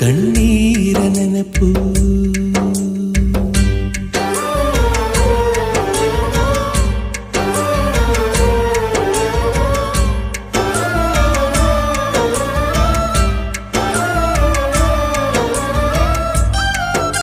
கண்ணீர நினப்பு.